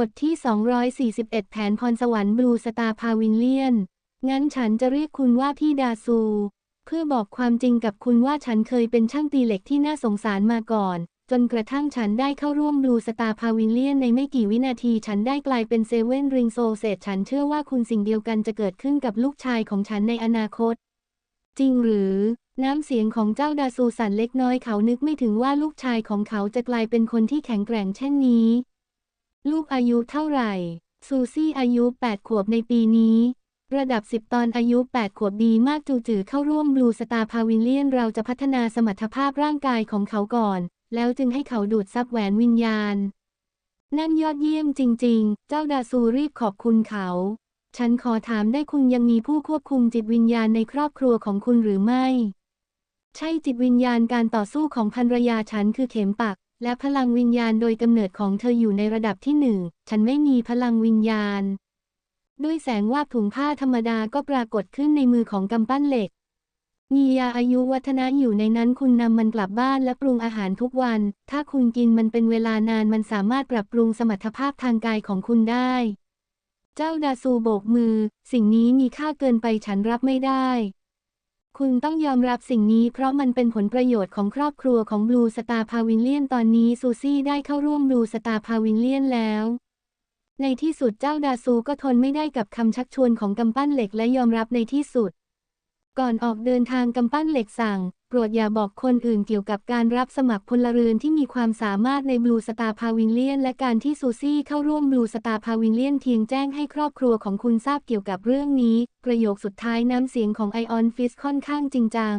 บทที่ 241 แผนพรสวรรค์บลูสตาร์พาวินเลียน งั้นฉันจะเรียกคุณว่าพี่ดาซู เพื่อบอกความจริงกับคุณว่าฉันเคยเป็นช่างตีเหล็กที่น่าสงสารมาก่อน จนกระทั่งฉันได้เข้าร่วมบลูสตาร์พาวินเลียนในไม่กี่วินาทีฉันได้กลายเป็นเซเว่นริงโซเซตฉันเชื่อว่าคุณสิ่งเดียวกันจะเกิดขึ้นกับลูกชายของฉันในอนาคต จริงหรือ น้ำเสียงของเจ้าดาซูสั่นเล็กน้อยเขานึกไม่ถึงว่าลูกชายของเขาจะกลายเป็นคนที่แข็งแกร่งเช่นนี้ ลูกอายุเท่าไหร่ ซูซี่อายุ 8 ขวบในปีนี้ ระดับ 10 ตอนอายุ 8 ขวบดีมากจูจือเข้าร่วมบลูสตาร์พาวินเลียนเราจะพัฒนาสมรรถภาพร่างกายของเขาก่อน แล้วจึงให้เขาดูดซับแหวนวิญญาณ นั่นยอดเยี่ยมจริง ๆ เจ้าดาซูรีบขอบคุณเขา ฉันขอถามได้คุณยังมีผู้ควบคุมจิตวิญญาณในครอบครัวของคุณหรือไม่ ใช่จิตวิญญาณการต่อสู้ของภรรยาฉันคือเข็มปัก และพลังวิญญาณโดยกำเนิดของเธออยู่ในระดับที่หนึ่ง ฉันไม่มีพลังวิญญาณ ด้วยแสงวาบถุงผ้าธรรมดาก็ปรากฏขึ้นในมือของกำปั้นเหล็ก มียาอายุวัฒนะอยู่ในนั้นคุณนำมันกลับบ้านและปรุงอาหารทุกวัน ถ้าคุณกินมันเป็นเวลานานมันสามารถปรับปรุงสมรรถภาพทางกายของคุณได้ เจ้าดาซูโบกมือ สิ่งนี้มีค่าเกินไปฉันรับไม่ได้ คุณต้องยอมรับสิ่งนี้เพราะมันเป็นผลประโยชน์ของครอบครัวของบลูสตาร์พาวินเลียนตอนนี้ซูซี่ได้เข้าร่วมบลูสตาร์พาวินเลียนแล้ว ในที่สุดเจ้าดาซูก็ทนไม่ได้กับคำชักชวนของกำปั้นเหล็กและยอมรับในที่สุด ก่อนออกเดินทางกำปั้นเหล็กสั่ง โปรดอย่าบอกคนอื่นเกี่ยวกับการรับสมัครพลเรือนที่มีความสามารถในบลูสตาร์พาวินเลียน และการที่ซูซี่เข้าร่วมบลูสตาร์พาวินเลียนเพียงแจ้งให้ครอบครัวของคุณทราบเกี่ยวกับเรื่องนี้ ประโยคสุดท้ายน้ำเสียงของไอออนฟิสค่อนข้างจริงจัง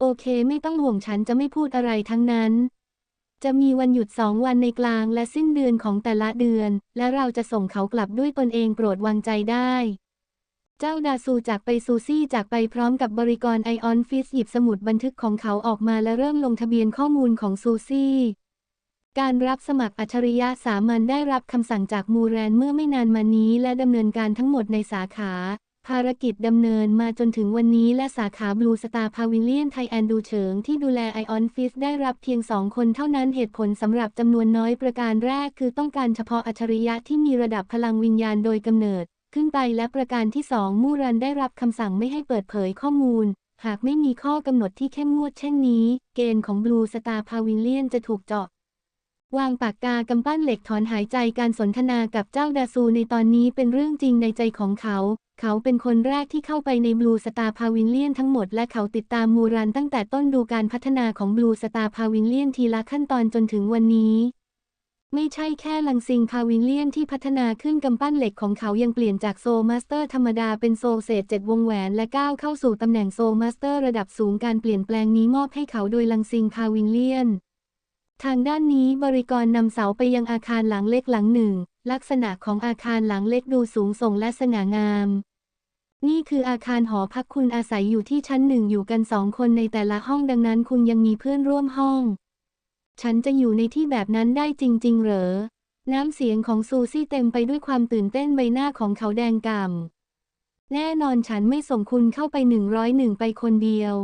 โอเค ไม่ต้องห่วงฉันจะไม่พูดอะไรทั้งนั้นจะมีวันหยุดสองวันในกลางและสิ้นเดือนของแต่ละเดือน และเราจะส่งเขากลับด้วยตนเองโปรดวางใจได้ เจ้าดาซูจากไปซูซี่จากไปพร้อมกับบริกรไอออนฟิสหยิบสมุดบันทึกของเขาออกมาและเริ่มลงทะเบียนข้อมูลของซูซี่การรับสมัครอัจฉริยะสามัญได้รับคำสั่งจากมูแรนเมื่อไม่นานมานี้ และดำเนินการทั้งหมดในสาขา ภารกิจดำเนินมาจนถึงวันนี้และสาขาบลูสตาร์พาวิเลียนไทยแอนดูเฉิงที่ดูแลไอออนฟิสได้รับเพียงสองคนเท่านั้นเหตุผลสำหรับจำนวนน้อยประการแรกคือต้องการเฉพาะอัจฉริยะที่มีระดับพลังวิญญาณโดยกำเนิด ขึ้นไปและประการที่สองมูรันได้รับคำสั่งไม่ให้เปิดเผยข้อมูล หากไม่มีข้อกำหนดที่เข้มงวดเช่นนี้ เกณฑ์ของบลูสตาร์พาวิเลียนจะถูกเจาะวางปากกากำปั้นเหล็กถอนหายใจการสนทนากับเจ้าดาซูในตอนนี้เป็นเรื่องจริงในใจของเขา เขาเป็นคนแรกที่เข้าไปในบลูสตาร์พาวินเลียนทั้งหมดและเขาติดตามมูรันตั้งแต่ต้นดูการพัฒนาของบลูสตาร์พาวินเลียนทีละขั้นตอนจนถึงวันนี้ ไม่ใช่แค่ลังซิงพาวินเลียนที่พัฒนาขึ้นกำปั้นเหล็กของเขายังเปลี่ยนจากโซมาสเตอร์ธรรมดาเป็นโซเศษเจ็ดวงแหวนและก้าวเข้าสู่ตำแหน่งโซมาสเตอร์ระดับสูงการเปลี่ยนแปลงนี้มอบให้เขาโดยลังซิงพาวินเลียน ทางด้านนี้บริกรนำเสาไปยังอาคารหลังเล็กหลังหนึ่ง ลักษณะของอาคารหลังเล็กดูสูงส่งและสง่างาม นี่คืออาคารหอพักคุณอาศัยอยู่ที่ชั้นหนึ่งอยู่กันสองคนในแต่ละห้องดังนั้นคุณยังมีเพื่อนร่วมห้อง ฉันจะอยู่ในที่แบบนั้นได้จริง ๆ เหรอ น้ำเสียงของซูซี่เต็มไปด้วยความตื่นเต้นใบหน้าของเขาแดงก่ำแน่นอนฉันไม่ส่งคุณเข้าไปหนึ่งร้อยหนึ่งไปคนเดียว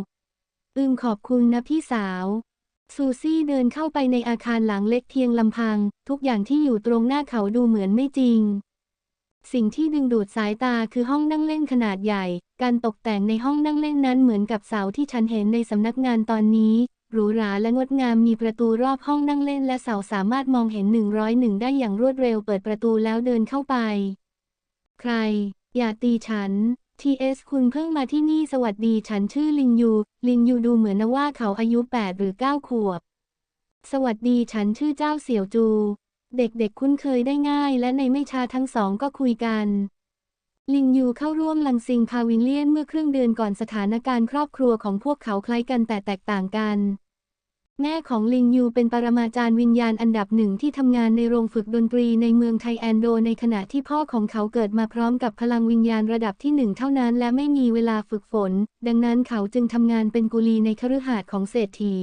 อืมขอบคุณนะพี่สาว ซูซี่เดินเข้าไปในอาคารหลังเล็กเพียงลำพัง ทุกอย่างที่อยู่ตรงหน้าเขาดูเหมือนไม่จริงสิ่งที่ดึงดูดสายตาคือห้องนั่งเล่นขนาดใหญ่ การตกแต่งในห้องนั่งเล่นนั้นเหมือนกับเสาที่ฉันเห็นในสำนักงานตอนนี้ หรูหราและงดงามมีประตูรอบห้องนั่งเล่นและเสาสามารถมองเห็น 101 ได้อย่างรวดเร็วเปิดประตูแล้วเดินเข้าไป ใคร อย่าตีฉัน ที.เอสคุณเพิ่งมาที่นี่สวัสดีฉันชื่อลินยู ลินยูดูเหมือนนะว่าเขาอายุ 8 หรือ 9 ขวบ สวัสดีฉันชื่อเจ้าเสี่ยวจู เด็กๆคุ้นเคยได้ง่ายและในไม่ช้าทั้งสองก็คุยกัน ลินยูเข้าร่วมลังซิงพาวินเลียนเมื่อครึ่งเดือนก่อนสถานการณ์ครอบครัวของพวกเขาคล้ายกันแต่แตกต่างกัน แม่ของลิงยูเป็นปรมาจารย์วิญญาณอันดับหนึ่งที่ทำงานในโรงฝึกดนตรีในเมืองไทแอนโด ในขณะที่พ่อของเขาเกิดมาพร้อมกับพลังวิญญาณระดับที่หนึ่งเท่านั้นและไม่มีเวลาฝึกฝน ดังนั้นเขาจึงทำงานเป็นกุลีในคฤหาสน์ของเศรษฐี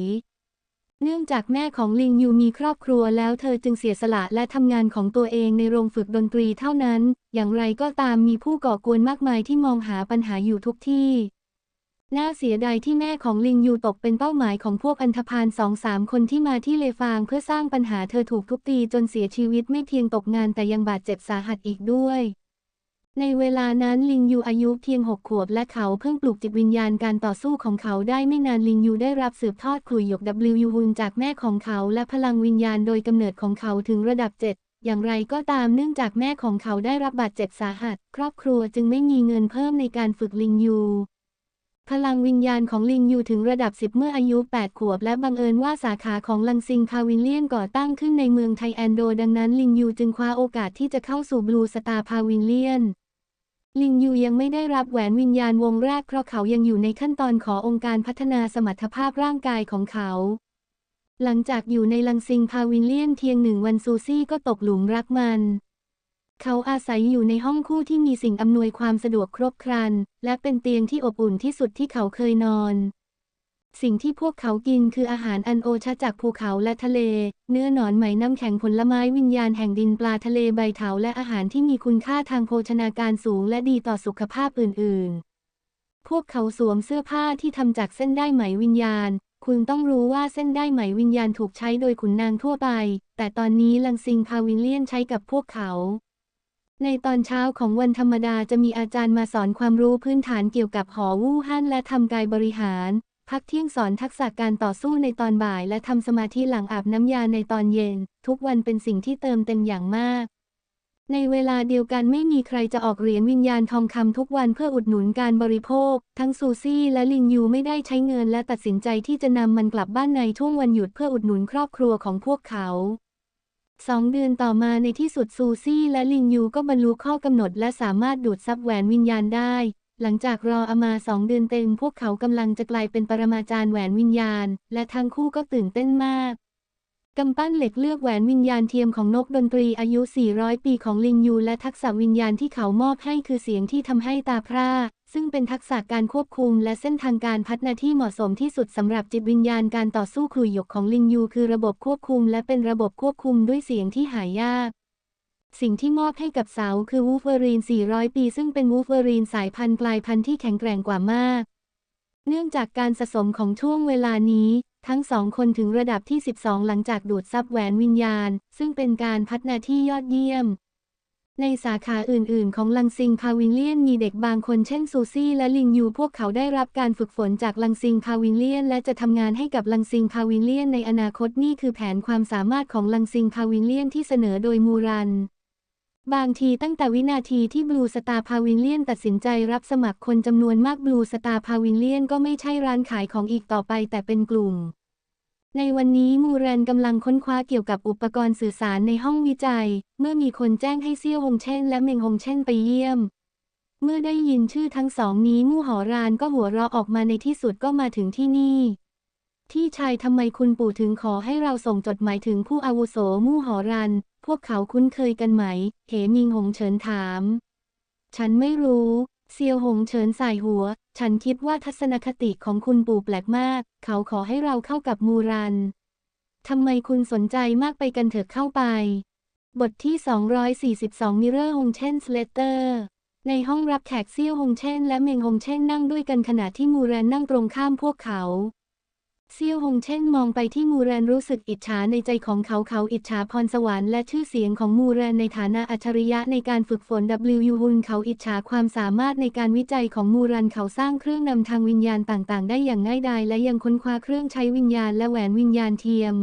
เนื่องจากแม่ของลิงยูมีครอบครัวแล้วเธอจึงเสียสละและทำงานของตัวเองในโรงฝึกดนตรีเท่านั้น อย่างไรก็ตามมีผู้ก่อกวนมากมายที่มองหาปัญหาอยู่ทุกที่ น่าเสียดายที่แม่ของลิงยูตกเป็นเป้าหมายของพวกอันธพาลสองสามคนที่มาที่เลฟางเพื่อสร้างปัญหาเธอถูกทุบตีจนเสียชีวิตไม่เพียงตกงานแต่ยังบาดเจ็บสาหัสอีกด้วย ในเวลานั้นลิงยูอายุเพียงหกขวบและเขาเพิ่งปลูกจิตวิญญาณการต่อสู้ของเขาได้ไม่นานลิงยูได้รับสืบทอดขลุ่ยหยก W วุนจากแม่ของเขาและพลังวิญญาณโดยกำเนิดของเขาถึงระดับ 7 อย่างไรก็ตามเนื่องจากแม่ของเขาได้รับบาดเจ็บสาหัส ครอบครัวจึงไม่มีเงินเพิ่มในการฝึกลิงยูพลังวิญญาณของลิงยูถึงระดับ 10 เมื่ออายุ 8 ขวบ และบังเอิญว่าสาขาของลังซิงพาวิลเลียนก่อตั้งขึ้นในเมืองไทแอนโด ดังนั้นลิงยูจึงคว้าโอกาสที่จะเข้าสู่บลูสตาร์พาวิลเลียน ลิงยูยังไม่ได้รับแหวนวิญญาณวงแรกเพราะเขายังอยู่ในขั้นตอนขอองค์การพัฒนาสมรรถภาพร่างกายของเขา หลังจากอยู่ในลังซิงพาวิลเลียนเพียงหนึ่งวันซูซี่ก็ตกหลุมรักมัน เขาอาศัยอยู่ในห้องคู่ที่มีสิ่งอำนวยความสะดวกครบครัน และเป็นเตียงที่อบอุ่นที่สุดที่เขาเคยนอน สิ่งที่พวกเขากินคืออาหารอันโอชะจากภูเขาและทะเล เนื้อหนอนไหมน้ำแข็งผลไม้วิญญาณแห่งดินปลาทะเลใบเถาและอาหารที่มีคุณค่าทางโภชนาการสูงและดีต่อสุขภาพอื่น ๆ พวกเขาสวมเสื้อผ้าที่ทำจากเส้นได้ไหมวิญญาณ คุณต้องรู้ว่าเส้นได้ไหมวิญญาณถูกใช้โดยขุนนางทั่วไป แต่ตอนนี้ลังซิงพาวิลเลียนใช้กับพวกเขาในตอนเช้าของวันธรรมดาจะมีอาจารย์มาสอนความรู้พื้นฐานเกี่ยวกับหอวู่ฮั่นและทำกายบริหาร พักเที่ยงสอนทักษะการต่อสู้ในตอนบ่าย และทำสมาธิหลังอาบน้ำยาในตอนเย็น ทุกวันเป็นสิ่งที่เติมเต็มอย่างมาก ในเวลาเดียวกันไม่มีใครจะออกเหรียญวิญญาณทองคำทุกวันเพื่ออุดหนุนการบริโภค ทั้งซูซี่และลิงยูไม่ได้ใช้เงินและตัดสินใจที่จะนำมันกลับบ้านในช่วงวันหยุดเพื่ออุดหนุนครอบครัวของพวกเขาสองเดือนต่อมาในที่สุดซูซี่และลิงยูก็บรรลุข้อกำหนดและสามารถดูดซับแหวนวิญญาณได้ หลังจากรออามาสองเดือนเต็มพวกเขากำลังจะกลายเป็นปรมาจารย์แหวนวิญญาณ และทั้งคู่ก็ตื่นเต้นมากกำปั้นเหล็กเลือกแหวนวิญญาณเทียมของนกดนตรีอายุ 400 ปีของลิงยู และทักษะวิญญาณที่เขามอบให้คือเสียงที่ทำให้ตาพร่า ซึ่งเป็นทักษะการควบคุมและเส้นทางการพัฒนาที่เหมาะสมที่สุดสำหรับจิตวิญญาณการต่อสู้คลุยหยกของลิงยู คือระบบควบคุม และเป็นระบบควบคุมด้วยเสียงที่หายาก สิ่งที่มอบให้กับเสาคือวูฟเวอรีน 400 ปี ซึ่งเป็นวูฟเวอรีนสายพันธุ์กลายพันธุ์ที่แข็งแกร่งกว่ามาก เนื่องจากการสะสมของช่วงเวลานี้ ทั้งสองคนถึงระดับที่ 12 หลังจากดูดซับแหวนวิญญาณ ซึ่งเป็นการพัฒนาที่ยอดเยี่ยม ในสาขาอื่น ๆ ของลังซิงพาวิลเลียนมีเด็กบางคนเช่นซูซี่และลิงยูพวกเขาได้รับการฝึกฝนจากลังซิงพาวิลเลียน และจะทำงานให้กับลังซิงพาวิลเลียนในอนาคตนี่คือแผนความสามารถของลังซิงพาวิลเลียนที่เสนอโดยมูรัน บางทีตั้งแต่วินาทีที่บลูสตาร์พาวิลเลียนตัดสินใจรับสมัครคนจำนวนมากบลูสตาร์พาวิลเลียนก็ไม่ใช่ร้านขายของอีกต่อไปแต่เป็นกลุ่ม ในวันนี้มูแรนกำลังค้นคว้าเกี่ยวกับอุปกรณ์สื่อสารในห้องวิจัย เมื่อมีคนแจ้งให้เซี่ยวฮงเช่น และเมงฮงเช่นไปเยี่ยม เมื่อได้ยินชื่อทั้งสองนี้มู่หอรานก็หัวเราะออกมาในที่สุดก็มาถึงที่นี่ ที่ชายทำไมคุณปู่ถึงขอให้เราส่งจดหมายถึงผู้อาวุโสมู่หอรัน พวกเขาคุ้นเคยกันไหม เหมิงหงเฉินถาม ฉันไม่รู้ เซียวหงเฉินสายหัว ฉันคิดว่าทัศนคติของคุณปู่แปลกมาก เขาขอให้เราเข้ากับมูรัน ทำไมคุณสนใจมากไปกันเถอะเข้าไป บทที่ 242 มิเรอร์ฮงเช่นสเลเตอร์ในห้องรับแขกเซี่ยวฮงเช่นและเมงฮงเช่นนั่งด้วยกันขณะที่มูแรนนั่งตรงข้ามพวกเขา เซี่ยวฮงเช่นมองไปที่มูแรนรู้สึกอิจฉาในใจของเขาเขาอิจฉาพรสวรรค์และชื่อเสียงของมูแรนในฐานะอัจฉริยะในการฝึกฝน W ูฮุนเขาอิจฉาความสามารถในการวิจัยของมูรันเขาสร้างเครื่องนำทางวิญญาณต่างๆ ได้อย่างง่ายดายและยังค้นคว้าเครื่องใช้วิญญาณและแหวนวิญญาณเทียม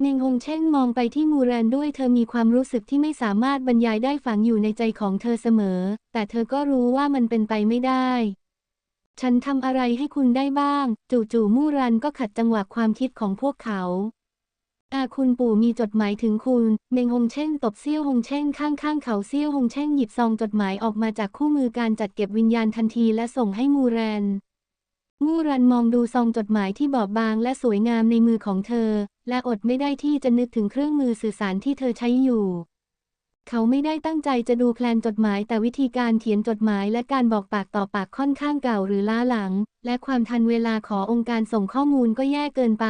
เมงฮงเช่นมองไปที่มูแรนด้วยเธอมีความรู้สึกที่ไม่สามารถบรรยายได้ฝังอยู่ในใจของเธอเสมอ แต่เธอก็รู้ว่ามันเป็นไปไม่ได้ ฉันทำอะไรให้คุณได้บ้าง จู่ๆมู่รันก็ขัดจังหวะความคิดของพวกเขาอาคุณปู่มีจดหมายถึงคุณ เมงฮงเช่นตบเซี่ยวฮงเช่นข้างๆเขาเซี่ยวฮงเช่นหยิบซองจดหมายออกมาจากคู่มือการจัดเก็บวิญญาณทันทีและส่งให้มูแรน มู่รันมองดูซองจดหมายที่บอบบางและสวยงามในมือของเธอ และอดไม่ได้ที่จะนึกถึงเครื่องมือสื่อสารที่เธอใช้อยู่ เขาไม่ได้ตั้งใจจะดูแคลนจดหมาย แต่วิธีการเขียนจดหมายและการบอกปากต่อปากค่อนข้างเก่าหรือล้าหลัง และความทันเวลาขอองค์การส่งข้อมูลก็แย่เกินไป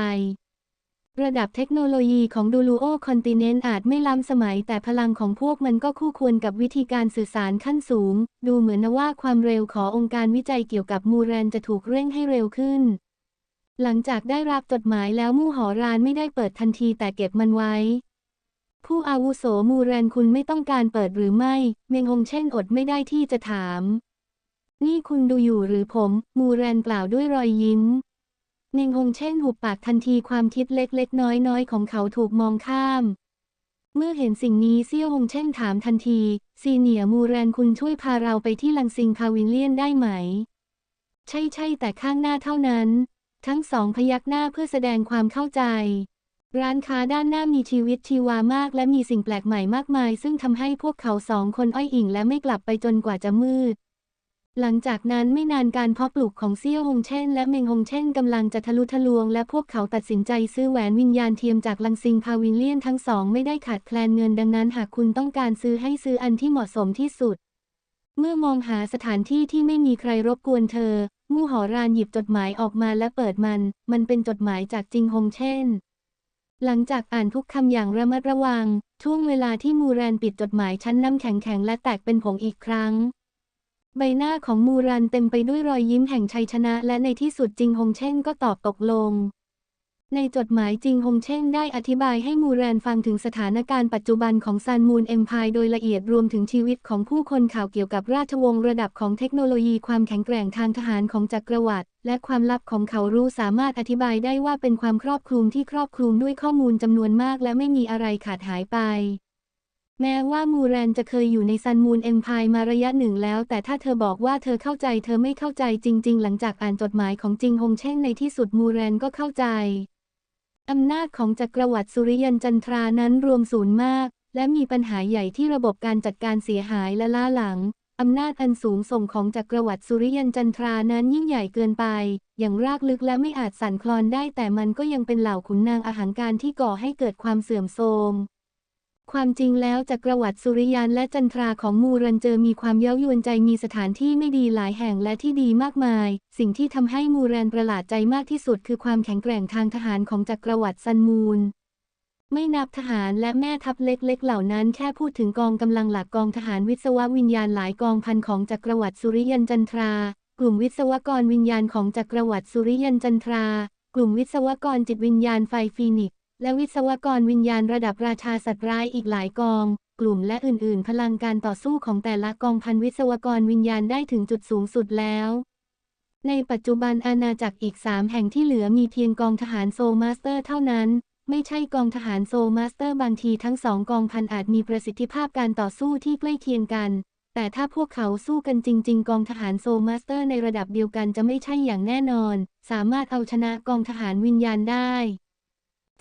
ระดับเทคโนโลยีของดูลูโอคอนติเนนต์อาจไม่ล้ำสมัย แต่พลังของพวกมันก็คู่ควรกับวิธีการสื่อสารขั้นสูง ดูเหมือนนะว่าความเร็วขององค์การวิจัยเกี่ยวกับมูแรนจะถูกเร่งให้เร็วขึ้น หลังจากได้รับจดหมายแล้วมู่หอรานไม่ได้เปิดทันทีแต่เก็บมันไว้ ผู้อาวุโสมูแรนคุณไม่ต้องการเปิดหรือไม่ เมงฮงเช่นอดไม่ได้ที่จะถาม นี่คุณดูอยู่หรือผม มูแรนกล่าวด้วยรอยยิ้ม เมงฮงเช่นหุบปากทันทีความคิดเล็กๆ น้อยๆ ของเขาถูกมองข้าม เมื่อเห็นสิ่งนี้เซี่ยวฮงเช่นถามทันที ซีเนียมูแรนคุณช่วยพาเราไปที่ลังซิงพาวิลเลียนได้ไหม ใช่ใช่แต่ข้างหน้าเท่านั้น ทั้งสองพยักหน้าเพื่อแสดงความเข้าใจ ร้านค้าด้านหน้ามีชีวิตชีวามาก และมีสิ่งแปลกใหม่มากมาย ซึ่งทำให้พวกเขาสองคนอ้อยอิงและไม่กลับไปจนกว่าจะมืด หลังจากนั้นไม่นานการเพาะปลูกของเซี่ยวฮงเช่น และเมงฮงเช่นกำลังจะทะลุทะลวง และพวกเขาตัดสินใจซื้อแหวนวิญญาณเทียมจากลังซิงพาวิลเลียนทั้งสองไม่ได้ขาดแคลนเงินดังนั้น หากคุณต้องการซื้อให้ซื้ออันที่เหมาะสมที่สุด เมื่อมองหาสถานที่ที่ไม่มีใครรบกวนเธอมู่หอรานหยิบจดหมายออกมาและเปิดมัน มันเป็นจดหมายจากจิงฮงเช่น หลังจากอ่านทุกคำอย่างระมัดระวัง ช่วงเวลาที่มูแรนปิดจดหมายชั้นน้ำแข็งๆและแตกเป็นผงอีกครั้ง ใบหน้าของมูรันเต็มไปด้วยรอยยิ้มแห่งชัยชนะ และในที่สุดจิงฮงเช่นก็ตอบตกลง ในจดหมายจริงฮงเช่นได้อธิบายให้มูแรนฟังถึงสถานการณ์ปัจจุบันของซันมูนเอ็มพายโดยละเอียดรวมถึงชีวิตของผู้คนข่าวเกี่ยวกับราชวงศ์ระดับของเทคโนโลยีความแข็งแกร่งทางทหารของจักรวรรดิและความลับของเขารู้สามารถอธิบายได้ว่าเป็นความครอบคลุมที่ครอบคลุมด้วยข้อมูลจำนวนมากและไม่มีอะไรขาดหายไป แม้ว่ามูแรนจะเคยอยู่ในซันมูนเอ็มพายมาระยะหนึ่งแล้ว แต่ถ้าเธอบอกว่าเธอเข้าใจเธอไม่เข้าใจจริง ๆ หลังจากอ่านจดหมายของจิงฮงเช่นในที่สุดมูแรนก็เข้าใจ อำนาจของจักรวรรดิสุริยันจันทรานั้นรวมศูนย์มาก และมีปัญหาใหญ่ที่ระบบการจัดการเสียหายและล่าหลัง อำนาจอันสูงส่งของจักรวรรดิสุริยันจันทรานั้นยิ่งใหญ่เกินไป อย่างรากลึกและไม่อาจสั่นคลอนได้แต่มันก็ยังเป็นเหล่าขุนนางอาหารการที่ก่อให้เกิดความเสื่อมโทรม ความจริงแล้วจักรวรรดิสุริยันและจันทราของมูรันเจอมีความเย้ายวนใจมีสถานที่ไม่ดีหลายแห่งและที่ดีมากมาย สิ่งที่ทำให้มูรันประหลาดใจมากที่สุดคือความแข็งแกร่งทางทหารของจักรวรรดิซันมูนไม่นับทหารและแม่ทัพเล็กๆ เหล่านั้นแค่พูดถึงกองกำลังหลักกองทหารวิศววิญญาณหลายกองพันของจักรวรรดิสุริยันจันทรา กลุ่มวิศวกรวิญญาณของจักรวรรดิสุริยันจันทรา กลุ่มวิศวกรจิตวิญญาณไฟฟีนิกซ และวิศวกรวิญญาณระดับราชาสัตว์ร้ายอีกหลายกอง กลุ่มและอื่นๆ พลังการต่อสู้ของแต่ละกองพันวิศวกรวิญญาณได้ถึงจุดสูงสุดแล้วในปัจจุบันอาณาจักรอีกสามแห่งที่เหลือมีเพียงกองทหารโซมาสเตอร์เท่านั้น ไม่ใช่กองทหารโซมาสเตอร์บางทีทั้งสองกองพันอาจมีประสิทธิภาพการต่อสู้ที่ใกล้เคียงกัน แต่ถ้าพวกเขาสู้กันจริง ๆ กองทหารโซมาสเตอร์ในระดับเดียวกันจะไม่ใช่อย่างแน่นอน สามารถเอาชนะกองทหารวิญญาณได้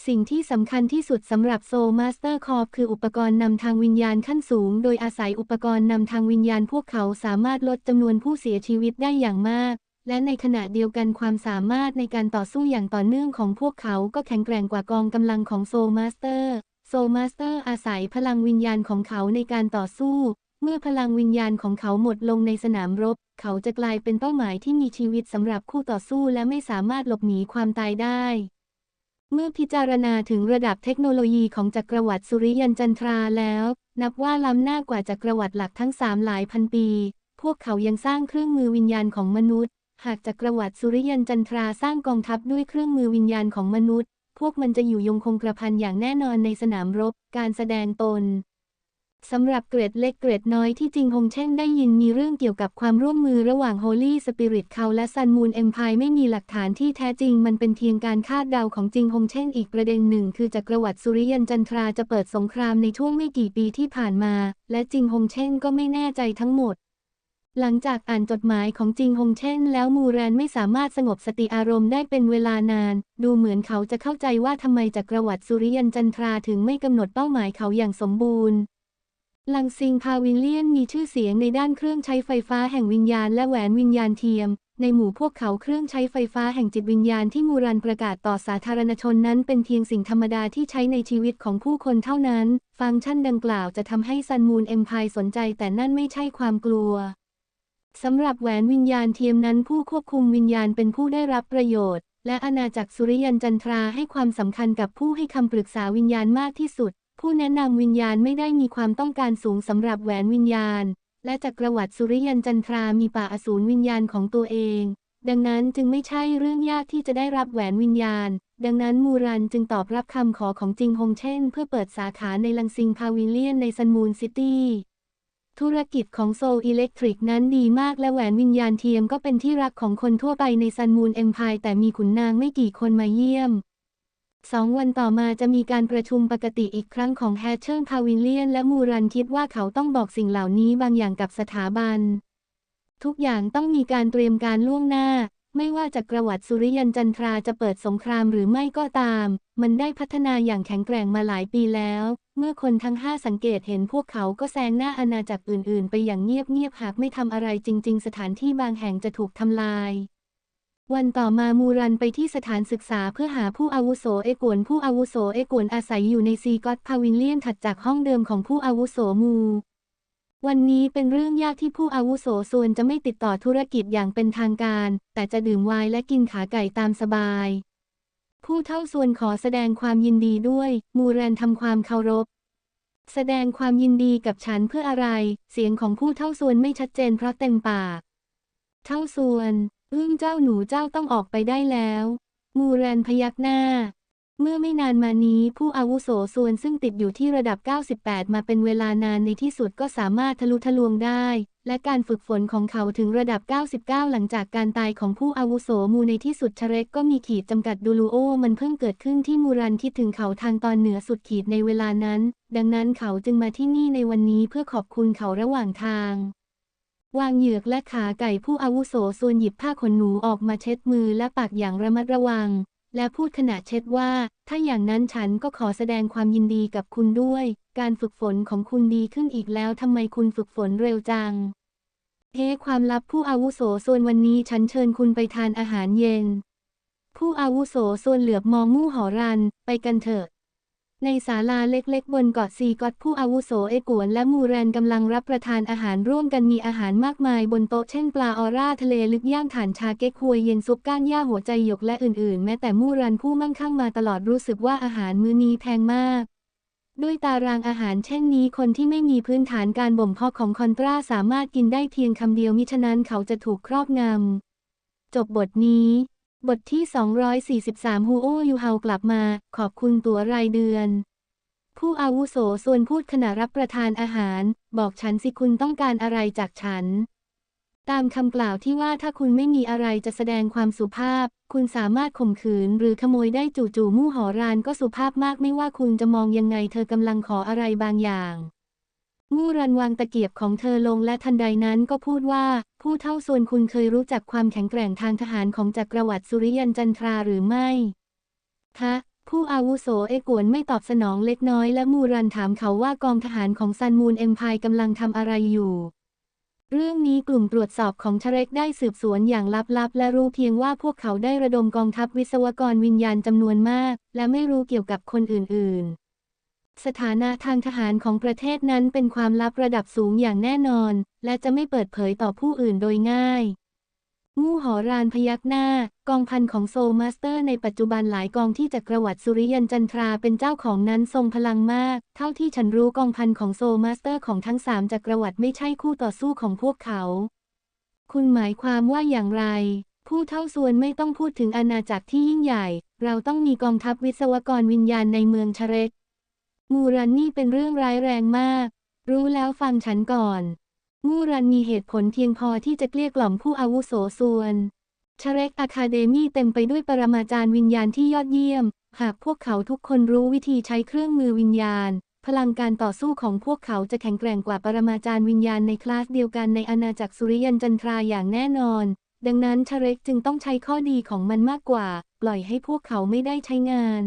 สิ่งที่สำคัญที่สุดสำหรับโซลมาสเตอร์คอร์คืออุปกรณ์นำทางวิญญาณขั้นสูง โดยอาศัยอุปกรณ์นำทางวิญญาณพวกเขาสามารถลดจำนวนผู้เสียชีวิตได้อย่างมาก และในขณะเดียวกันความสามารถในการต่อสู้อย่างต่อเนื่องของพวกเขาก็แข็งแกร่งกว่ากองกำลังของโซลมาสเตอร์ โซลมาสเตอร์อาศัยพลังวิญญาณของเขาในการต่อสู้ เมื่อพลังวิญญาณของเขาหมดลงในสนามรบ เขาจะกลายเป็นเป้าหมายที่มีชีวิตสำหรับคู่ต่อสู้และไม่สามารถหลบหนีความตายได้ เมื่อพิจารณาถึงระดับเทคโนโลยีของจักรวรรดิสุริยันจันทราแล้ว นับว่าล้ำหน้ากว่าจักรวรรดิหลักทั้งสามหลายพันปี พวกเขายังสร้างเครื่องมือวิญญาณของมนุษย์ หากจักรวรรดิสุริยันจันทราสร้างกองทัพด้วยเครื่องมือวิญญาณของมนุษย์ พวกมันจะอยู่ยงคงกระพันอย่างแน่นอนในสนามรบ การแสดงตน สำหรับเกรดเล็กเกรดน้อยที่จริงฮงเช่นได้ยินมีเรื่องเกี่ยวกับความร่วมมือระหว่าง Holy Spirit เขาและ Sun Moon Empire ไม่มีหลักฐานที่แท้จริงมันเป็นเพียงการคาดเดาของจริงฮงเช่นอีกประเด็นหนึ่ง คือจักรวรรดิสุริยันจันทราจะเปิดสงครามในช่วงไม่กี่ปีที่ผ่านมา และจริงฮงเช่นก็ไม่แน่ใจทั้งหมด หลังจากอ่านจดหมายของจิงฮงเช่น แล้วมูแรนไม่สามารถสงบสติอารมณ์ได้เป็นเวลานาน ดูเหมือนเขาจะเข้าใจว่าทำไมจักรวรรดิสุริยันจันทราถึงไม่กำหนดเป้าหมายเขาอย่างสมบูรณ์ ลังซิงพาวิลเลียนมีชื่อเสียงในด้านเครื่องใช้ไฟฟ้าแห่งวิญญาณและแหวนวิญญาณเทียม ในหมู่พวกเขาเครื่องใช้ไฟฟ้าแห่งจิตวิญญาณที่มูรันประกาศต่อสาธารณชนนั้นเป็นเพียงสิ่งธรรมดาที่ใช้ในชีวิตของผู้คนเท่านั้น ฟังก์ชันดังกล่าวจะทำให้ซันมูนเอ็มพายสนใจแต่นั่นไม่ใช่ความกลัวสำหรับแหวนวิญญาณเทียมนั้นผู้ควบคุมวิญญาณเป็นผู้ได้รับประโยชน์ และอาณาจักรสุริยันจันทราให้ความสำคัญกับผู้ให้คำปรึกษาวิญญาณมากที่สุด ผู้แนะนำวิญญาณไม่ได้มีความต้องการสูงสำหรับแหวนวิญญาณ และจักรวรรดิสุริยันจันทรา มีป่าอสูรวิญญาณของตัวเอง ดังนั้นจึงไม่ใช่เรื่องยากที่จะได้รับแหวนวิญญาณ ดังนั้นมูรันจึงตอบรับคำขอของจิงฮงเช่น เพื่อเปิดสาขาในลังซิงพาวิเลียนในซันมูนซิตี้ธุรกิจของโซลอิเล็กทริกนั้นดีมากและแหวนวิญญาณเทียมก็เป็นที่รักของคนทั่วไปในซันมูนเอ็มพายแต่มีขุนนางไม่กี่คนมาเยี่ยม สองวันต่อมาจะมีการประชุมปกติอีกครั้งของแฮชเชิร์พาวิเลียน และมูรันคิดว่าเขาต้องบอกสิ่งเหล่านี้บางอย่างกับสถาบัน ทุกอย่างต้องมีการเตรียมการล่วงหน้า ไม่ว่าจักรวรรดิสุริยันจันทราจะเปิดสงครามหรือไม่ก็ตาม มันได้พัฒนาอย่างแข็งแกร่งมาหลายปีแล้ว เมื่อคนทั้งห้าสังเกตเห็นพวกเขาก็แซงหน้าอาณาจักรอื่น ๆ ไปอย่างเงียบๆหากไม่ทำอะไรจริง ๆ สถานที่บางแห่งจะถูกทำลาย วันต่อมามูรันไปที่สถานศึกษาเพื่อหาผู้อาวุโสเอกวนผู้อาวุโสเอกวนอาศัยอยู่ในซีกอตพาวินเลียนถัดจากห้องเดิมของผู้อาวุโสมู วันนี้เป็นเรื่องยากที่ผู้อาวุโสส่วนจะไม่ติดต่อธุรกิจอย่างเป็นทางการ แต่จะดื่มไวน์และกินขาไก่ตามสบาย ผู้เท่าส่วนขอแสดงความยินดีด้วย มูแรนทำความเคารพ แสดงความยินดีกับฉันเพื่ออะไร เสียงของผู้เท่าส่วนไม่ชัดเจนเพราะเต็มปาก เท่าส่วน อึ้งเจ้าหนูเจ้าต้องออกไปได้แล้ว มูแรนพยักหน้า เมื่อไม่นานมานี้ผู้อาวุโสส่วนซึ่งติดอยู่ที่ระดับ 98 มาเป็นเวลานานในที่สุดก็สามารถทะลุทะลวงได้ และการฝึกฝนของเขาถึงระดับ 99 หลังจากการตายของผู้อาวุโสมูในที่สุดชเร็กก็มีขีดจำกัดดูลูโอ มันเพิ่งเกิดขึ้นที่มูรันคิดถึงเขาทางตอนเหนือสุดขีดในเวลานั้น ดังนั้นเขาจึงมาที่นี่ในวันนี้เพื่อขอบคุณเขาระหว่างทาง วางเหยือกและขาไก่ผู้อาวุโสส่วนหยิบผ้าขนหนูออกมาเช็ดมือและปากอย่างระมัดระวัง และพูดขณะเช็ดว่า ถ้าอย่างนั้นฉันก็ขอแสดงความยินดีกับคุณด้วย การฝึกฝนของคุณดีขึ้นอีกแล้วทำไมคุณฝึกฝนเร็วจัง เฮ้ความลับผู้อาวุโสส่วนวันนี้ฉันเชิญคุณไปทานอาหารเย็น ผู้อาวุโสส่วนเหลือบมองมู่หอรัน ไปกันเถอะ ในศาลาเล็กๆ บนเกาะซีกอตผู้อาวุโสเอกวนและมูแรนกำลังรับประทานอาหารร่วมกันมีอาหารมากมายบนโต๊ะเช่นปลาออร่าทะเลลึกย่างถ่านชาเก๊กฮวยเย็นซุปก้านหญ้าหัวใจหยกและอื่นๆ แม้แต่มูรันผู้มั่งคั่งมาตลอดรู้สึกว่าอาหารมื้อนี้แพงมาก ด้วยตารางอาหารเช่นนี้คนที่ไม่มีพื้นฐานการบ่มเพาะของคอนตราสามารถกินได้เพียงคำเดียวมิฉะนั้นเขาจะถูกครอบงำจบบทนี้ บทที่ 243 ฮูโอยูเฮากลับมา ขอบคุณตัวรายเดือน ผู้อาวุโสส่วนพูดขณะรับประทานอาหาร บอกฉันสิคุณต้องการอะไรจากฉัน ตามคำกล่าวที่ว่าถ้าคุณไม่มีอะไรจะแสดงความสุภาพ คุณสามารถข่มขืนหรือขโมยได้จู่ๆมู่หอรานก็สุภาพมากไม่ว่าคุณจะมองยังไงเธอกำลังขออะไรบางอย่าง มู่รันวางตะเกียบของเธอลงและทันใดนั้นก็พูดว่า ผู้เท่าส่วนคุณเคยรู้จักความแข็งแกร่งทางทหารของจักรวรรดิสุริยันจันทราหรือไม่คะผู้อาวุโสเอกวนไม่ตอบสนองเล็กน้อยและมูรันถามเขาว่ากองทหารของซันมูนเอ็มพายกำลังทำอะไรอยู่ เรื่องนี้กลุ่มตรวจสอบของชเร็กได้สืบสวนอย่างลับๆ และรู้เพียงว่าพวกเขาได้ระดมกองทัพวิศวกรวิญญาณจำนวนมาก และไม่รู้เกี่ยวกับคนอื่นๆ สถานะทางทหารของประเทศนั้นเป็นความลับระดับสูงอย่างแน่นอน และจะไม่เปิดเผยต่อผู้อื่นโดยง่ายมู่หอรานพยักหน้า กองพันของโซมาสเตอร์ในปัจจุบันหลายกองที่จักรวรรดิสุริยันจันทราเป็นเจ้าของนั้นทรงพลังมาก เท่าที่ฉันรู้กองพันของโซมาสเตอร์ของทั้งสามจักรวรรดิไม่ใช่คู่ต่อสู้ของพวกเขา คุณหมายความว่าอย่างไร ผู้เท่าส่วนไม่ต้องพูดถึงอาณาจักรที่ยิ่งใหญ่ เราต้องมีกองทัพวิศวกรวิญญาณในเมืองชเร็ก มูรันนี่เป็นเรื่องร้ายแรงมาก รู้แล้วฟังฉันก่อน มูรันมีเหตุผลเพียงพอที่จะเกลี้ยกล่อมผู้อาวุโสส่วนชเร็กอะคาเดมีเต็มไปด้วยปรมาจารย์วิญญาณที่ยอดเยี่ยม หากพวกเขาทุกคนรู้วิธีใช้เครื่องมือวิญญาณ พลังการต่อสู้ของพวกเขาจะแข็งแกร่งกว่าปรมาจารย์วิญญาณในคลาสเดียวกันในอาณาจักรสุริยันจันทราอย่างแน่นอน ดังนั้นชเร็กจึงต้องใช้ข้อดีของมันมากกว่า ปล่อยให้พวกเขาไม่ได้ใช้งาน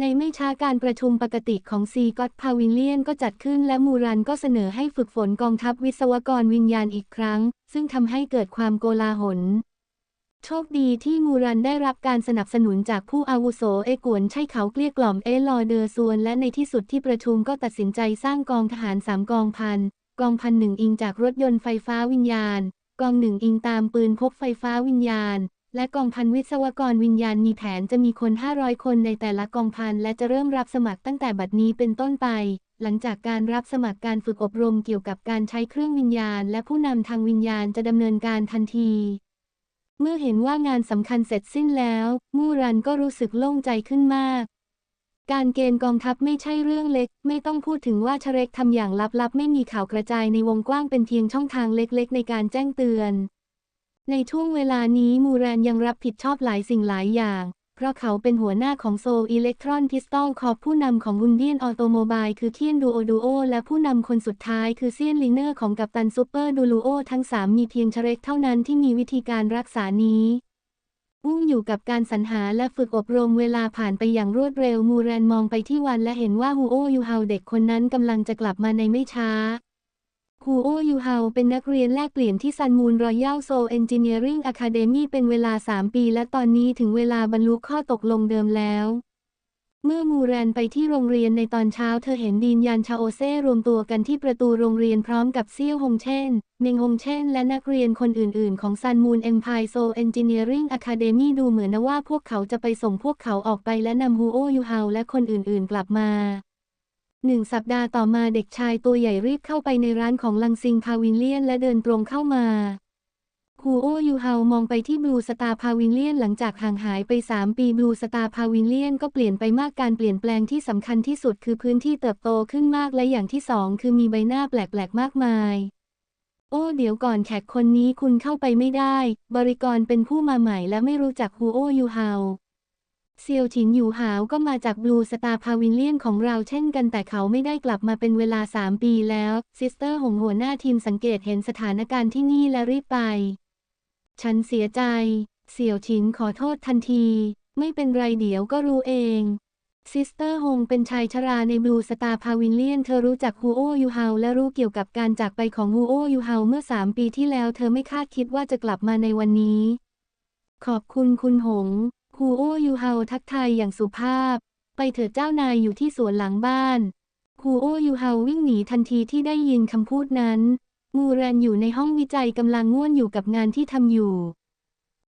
ในไม่ช้าการประชุมปกติของซีก็ตพาวิลเลียนก็จัดขึ้นและมูรันก็เสนอให้ฝึกฝนกองทัพวิศวกรวิญญาณอีกครั้ง ซึ่งทำให้เกิดความโกลาหล โชคดีที่มูรันได้รับการสนับสนุนจากผู้อาวุโสเอกวนใช่เขาเกลี้ยกล่อมเอลอเดอร์ซวน และในที่สุดที่ประชุมก็ตัดสินใจสร้างกองทหารสามกองพัน กองพันหนึ่งอิงจากรถยนต์ไฟฟ้าวิญญาณ กองหนึ่งอิงตามปืนพกไฟฟ้าวิญญาณ และกองพันวิศวกรวิญญาณมีแผนจะมีคน 500 คนในแต่ละกองพันและจะเริ่มรับสมัครตั้งแต่บัดนี้เป็นต้นไป หลังจากการรับสมัครการฝึกอบรมเกี่ยวกับการใช้เครื่องวิญญาณ และผู้นำทางวิญญาณจะดำเนินการทันที เมื่อเห็นว่างานสำคัญเสร็จสิ้นแล้ว มู่รันก็รู้สึกโล่งใจขึ้นมาก การเกณฑ์กองทัพไม่ใช่เรื่องเล็ก ไม่ต้องพูดถึงว่าชเรกทำอย่างลับๆ ไม่มีข่าวกระจายในวงกว้างเป็นเพียงช่องทางเล็กๆ ในการแจ้งเตือน ในช่วงเวลานี้มูแรนยังรับผิดชอบหลายสิ่งหลายอย่าง เพราะเขาเป็นหัวหน้าของโซอิเล็กตรอนพิสตอลคอผู้นำของวุนเดียนออโตโมบายคือเคียนดูโอดูโอและผู้นำคนสุดท้ายคือเซียนลิเนอร์ของกัปตันซูเปอร์ดูลูโอทั้งสามมีเพียงเชเร็กเท่านั้นที่มีวิธีการรักษานี้อุ้งอยู่กับการสรรหาและฝึกอบรมเวลาผ่านไปอย่างรวดเร็วมูแรนมองไปที่วันและเห็นว่าฮูโอยูเฮาเด็กคนนั้นกำลังจะกลับมาในไม่ช้า ฮูโอยูเฮาเป็นนักเรียนแลกเปลี่ยนที่ซันมูนรอยัลโซเอนจิเนียริงอะคาเดมีเป็นเวลา 3 ปี และตอนนี้ถึงเวลาบรรลุข้อตกลงเดิมแล้ว เมื่อมูแรนไปที่โรงเรียนในตอนเช้าเธอเห็นดีนยันชาโอเซ่รวมตัวกันที่ประตูโรงเรียนพร้อมกับเซี่ยวฮงเช่นเมงฮงเช่น และนักเรียนคนอื่นๆ ของซันมูนเอ็มพายโซเอนจิเนียริงอะคาเดมีดูเหมือนว่าพวกเขาจะไปส่งพวกเขาออกไปและนำฮูโอยูเฮาและคนอื่นๆ กลับมา หนึ่งสัปดาห์ต่อมาเด็กชายตัวใหญ่รีบเข้าไปในร้านของลังซิงพาวินเลียนและเดินตรงเข้ามาฮูโอยูเฮามองไปที่บลูสตาร์พาวินเลียนหลังจากห่างหายไป 3 ปีบลูสตาร์พาวินเลียนก็เปลี่ยนไปมากการเปลี่ยนแปลงที่สำคัญที่สุดคือพื้นที่เติบโตขึ้นมากและอย่างที่สองคือมีใบหน้าแปลกๆมากมาย โอ้เดี๋ยวก่อนแขกคนนี้คุณเข้าไปไม่ได้ บริกรเป็นผู้มาใหม่และไม่รู้จักฮูโอยูเฮา เซียวฉินอยู่หาวก็มาจากบลูสตาร์พาวินเลียนของเราเช่นกันแต่เขาไม่ได้กลับมาเป็นเวลา 3 ปีแล้ว ซิสเตอร์หงหัวหน้าทีมสังเกตเห็นสถานการณ์ที่นี่และรีบไป ฉันเสียใจ เสี่ยวฉินขอโทษทันที ไม่เป็นไรเดี๋ยวก็รู้เอง ซิสเตอร์ฮงเป็นชายชราในบลูสตาร์พาวินเลียน เธอรู้จักฮูโอยูเฮาและรู้เกี่ยวกับการจากไปของฮูโอยูเฮาเมื่อ 3 ปีที่แล้ว เธอไม่คาดคิดว่าจะกลับมาในวันนี้ ขอบคุณคุณหง ฮูโอยูเฮาทักทายอย่างสุภาพ ไปเถิดเจ้านายอยู่ที่สวนหลังบ้านฮูโอยูเฮาวิ่งหนีทันทีที่ได้ยินคำพูดนั้น มูแรนอยู่ในห้องวิจัยกำลังง่วนอยู่กับงานที่ทำอยู่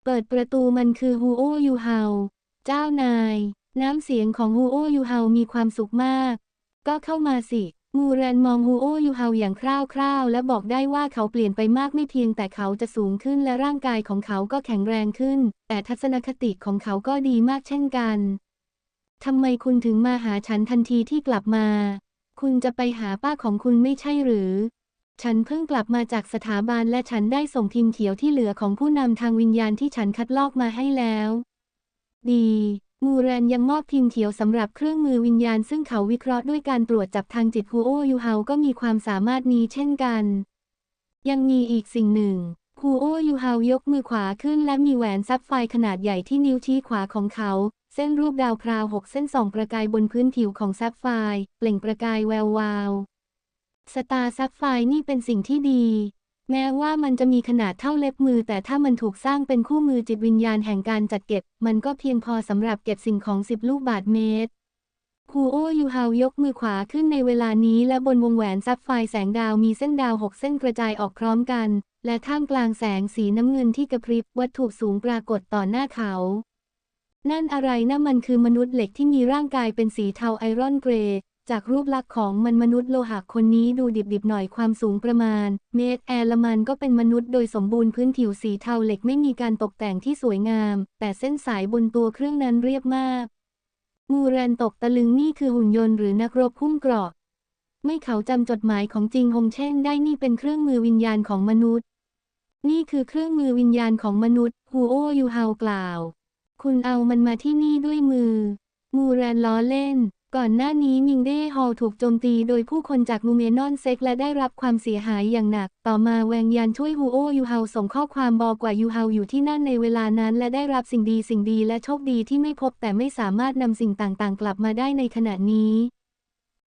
เปิดประตูมันคือฮูโอยูเฮาเจ้านาย น้ำเสียงของฮูโอยูเฮามีความสุขมาก ก็เข้ามาสิ มูแรนมองฮูโอยูเฮาอย่างคร่าวๆ และบอกได้ว่าเขาเปลี่ยนไปมากไม่เพียงแต่เขาจะสูงขึ้นและร่างกายของเขาก็แข็งแรงขึ้น แต่ทัศนคติของเขาก็ดีมากเช่นกัน ทำไมคุณถึงมาหาฉันทันทีที่กลับมา คุณจะไปหาป้าของคุณไม่ใช่หรือ ฉันเพิ่งกลับมาจากสถาบันและฉันได้ส่งทีมเขียวที่เหลือของผู้นำทางวิญญาณที่ฉันคัดลอกมาให้แล้ว ดี มูแรนยังมอบพิมพ์เขียวสำหรับเครื่องมือวิญญาณซึ่งเขาวิเคราะห์ด้วยการตรวจจับทางจิตฮูโอยูเฮาก็มีความสามารถนี้เช่นกัน ยังมีอีกสิ่งหนึ่งฮูโอยูเฮายกมือขวาขึ้นและมีแหวนซับไฟขนาดใหญ่ที่นิ้วชี้ขวาของเขา เส้นรูปดาวพราวหกเส้นส่องประกายบนพื้นผิวของซับไฟเปล่งประกายแวววาว สตาร์ซับไฟนี่เป็นสิ่งที่ดี แม้ว่ามันจะมีขนาดเท่าเล็บมือ แต่ถ้ามันถูกสร้างเป็นคู่มือจิตวิญญาณแห่งการจัดเก็บ มันก็เพียงพอสำหรับเก็บสิ่งของสิบลูกบาทเมตรคูโอยูฮายกมือขวาขึ้นในเวลานี้และบนวงแหวนซับไฟแสงดาวมีเส้นดาวหกเส้นกระจายออกพร้อมกัน และท่ามกลางแสงสีน้ำเงินที่กระพริบวัตถุสูงปรากฏต่อหน้าเขา นั่นอะไรนะมันคือมนุษย์เหล็กที่มีร่างกายเป็นสีเทาไอรอนเกรย์ จากรูปลักษณ์ของมันมนุษย์โลหะคนนี้ดูดิบๆหน่อยความสูงประมาณ เมตรแอร์ลมันก็เป็นมนุษย์โดยสมบูรณ์พื้นผิวสีเทาเหล็กไม่มีการตกแต่งที่สวยงาม แต่เส้นสายบนตัวเครื่องนั้นเรียบมากมูแรนตกตะลึงนี่คือหุ่นยนต์หรือนักรบพุ่มเกราะ ไม่เขาจำจดหมายของจริงฮงเช่นได้นี่เป็นเครื่องมือวิญญาณของมนุษย์ นี่คือเครื่องมือวิญญาณของมนุษย์ฮูโอยูเฮากล่าว คุณเอามันมาที่นี่ด้วยมือ มูแรนล้อเล่น ก่อนหน้านี้มิงเด้ฮอลถูกโจมตีโดยผู้คนจากนูเมนอนเซ็กและได้รับความเสียหายอย่างหนัก ต่อมาแวงยันช่วยฮูโอยูเฮาส่งข้อความบอกว่ายูเฮาอยู่ที่นั่นในเวลานั้น และได้รับสิ่งดีสิ่งดีและโชคดีที่ไม่พบแต่ไม่สามารถนำสิ่งต่างๆ กลับมาได้ในขณะนี้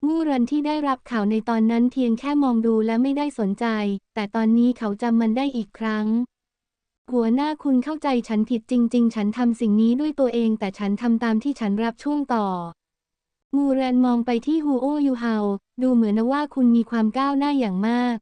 มูรันที่ได้รับข่าวในตอนนั้นเพียงแค่มองดูและไม่ได้สนใจ แต่ตอนนี้เขาจำมันได้อีกครั้งหัวหน้าคุณเข้าใจฉันผิดจริง ๆ ฉันทำสิ่งนี้ด้วยตัวเอง แต่ฉันทำตามที่ฉันรับช่วงต่อ มูแรนมองไปที่ฮูโอยูเฮาดูเหมือนว่าคุณมีความก้าวหน้าอย่างมาก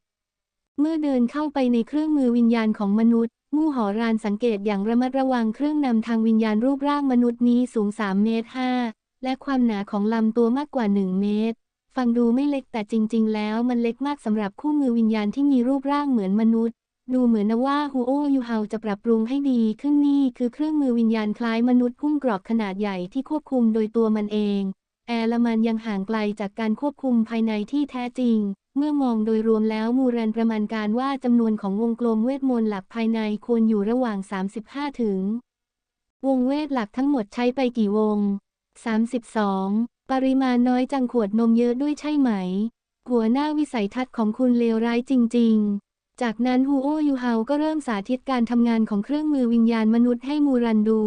เมื่อเดินเข้าไปในเครื่องมือวิญญาณของมนุษย์ มูหอรานสังเกตอย่างระมัดระวังเครื่องนำทางวิญญาณรูปร่างมนุษย์นี้สูง 3 เมตร 5 และความหนาของลำตัวมากกว่า 1 เมตร ฟังดูไม่เล็กแต่จริง ๆ แล้วมันเล็กมากสำหรับคู่มือวิญญาณที่มีรูปร่างเหมือนมนุษย์ดูเหมือนว่าฮูโอยูเฮาจะปรับปรุงให้ดีขึ้นนี่คือเครื่องมือวิญญาณคล้ายมนุษย์พุ่มกรอบขนาดใหญ่ที่ควบคุมโดยตัวมันเอง แอร์ละมันยังห่างไกลจากการควบคุมภายในที่แท้จริง เมื่อมองโดยรวมแล้วมูรันประมาณการว่าจำนวนของวงกลมเวทมนต์หลักภายในควรอยู่ระหว่าง 35 ถึง วงเวทหลักทั้งหมดใช้ไปกี่วง 32 ปริมาณน้อยจังขวดนมเยอะด้วยใช่ไหม หัวหน้าวิสัยทัศน์ของคุณเลวร้ายจริง ๆจากนั้นฮูโอยูเฮาก็เริ่มสาธิตการทำงานของเครื่องมือวิญญาณมนุษย์ให้มูรันดู